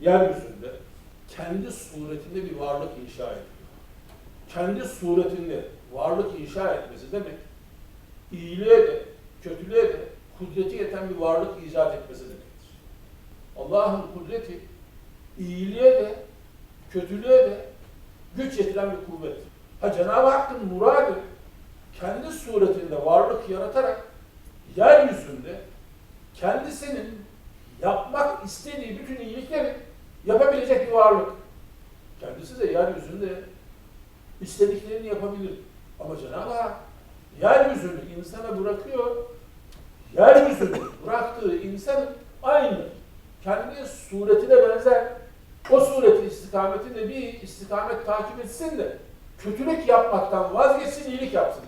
yeryüzünde kendi suretinde bir varlık inşa ediyor. Kendi suretinde varlık inşa etmesi demek iyiliğe de kötülüğe de kudreti yeten bir varlık icat etmesi demektir. Allah'ın kudreti iyiliğe de kötülüğe de güç yetiren bir kuvvet. Ha Cenab-ı Hakk'ın muradı kendi suretinde varlık yaratarak yeryüzünde kendisinin yapmak istediği bütün iyilikleri yapabilecek bir varlık. Kendisi de yeryüzünde istediklerini yapabilir. Ama Cenab-ı Hak yeryüzünü insana bırakıyor. Yeryüzünü bıraktığı insanın aynı kendi suretine benzer o sureti istikametinde bir istikamet takip etsin de kötülük yapmaktan vazgeçsin, iyilik yapsın.